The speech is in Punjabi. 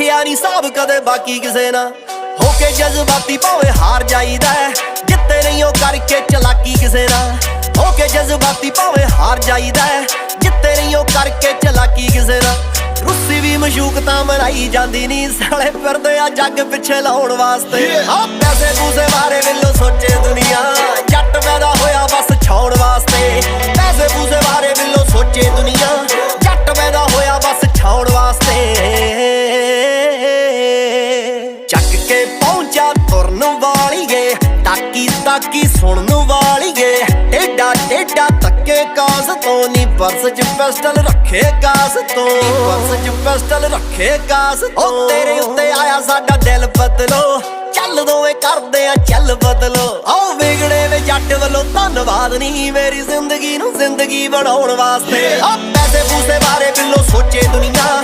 ਰੱਖਿਆ ਨਹੀਂ ਸਾਬ ਕਦੇ ਬਾਕੀ ਕਿਸੇ ਨਾਲ ਹੋ ਕੇ ਜਜ਼ਬਾਤੀ ਭਾਵੇਂ ਹਾਰ ਜਾਈਦਾ। ਜਿੱਤੇ ਨਹੀਂ ਉਹ ਕਰਕੇ ਚਲਾਕੀ ਕਿਸੇ ਨਾਲ ਹੋ ਕੇ ਜਜ਼ਬਾਤੀ ਭਾਵੇਂ ਹਾਰ ਜਾਈਦਾ। ਜਿੱਤੇ ਨਹੀਂ ਉਹ ਕਰਕੇ ਚਲਾਕੀ ਕਿਸੇ ਨਾਲ ਰੁੱਸੀ ਵੀ ਮਸ਼ੂਕ ਤਾਂ ਮਨਾਈ ਜਾਂਦੀ ਨਹੀਂ ਸਾਲੇ ਫਿਰਦੇ ਆ ਜੱਗ ਪਿੱਛੇ ਲਾਉਣ ਵਾਸਤੇ ਆ ਪੈਸੇ ਪਹੁੰਚਾ ਤੁਰਨ ਵਾਲੀਏ ਤਾਕੀ ਤਾਕੀ ਸੁਣਨ ਵਾਲੀਏ। ਏਡਾ ਏਡਾ ਤੱਕੇ ਕਾਸ ਤੋਂ ਨਹੀਂ ਪਰਸ ਚ ਪਿਸਟਲ ਰੱਖੇ ਕਾਸ ਤੋਂ। ਪਰਸ ਚ ਪਿਸਟਲ ਰੱਖੇ ਕਾਸ ਤੋਂ। ਉਹ ਤੇਰੇ ਉੱਤੇ ਆਇਆ ਸਾਡਾ ਦਿਲ ਬਦਲੋ। ਚੱਲ ਦੋਵੇਂ ਕਰਦੇ ਆ ਚੱਲ ਬਦਲੋ। ਆਓ ਵਿਗੜੇ ਵੇ ਜੱਟ ਵੱਲੋਂ ਧੰਨਵਾਦ ਨਹੀਂ ਮੇਰੀ ਜ਼ਿੰਦਗੀ ਨੂੰ ਜ਼ਿੰਦਗੀ ਬਣਾਉਣ ਵਾਸਤੇ। ਆ ਪੈਸੇ ਪੂਸੇ ਬਾਰੇ ਬਿੱਲੋ ਸੋਚੇ ਦੁਨੀਆ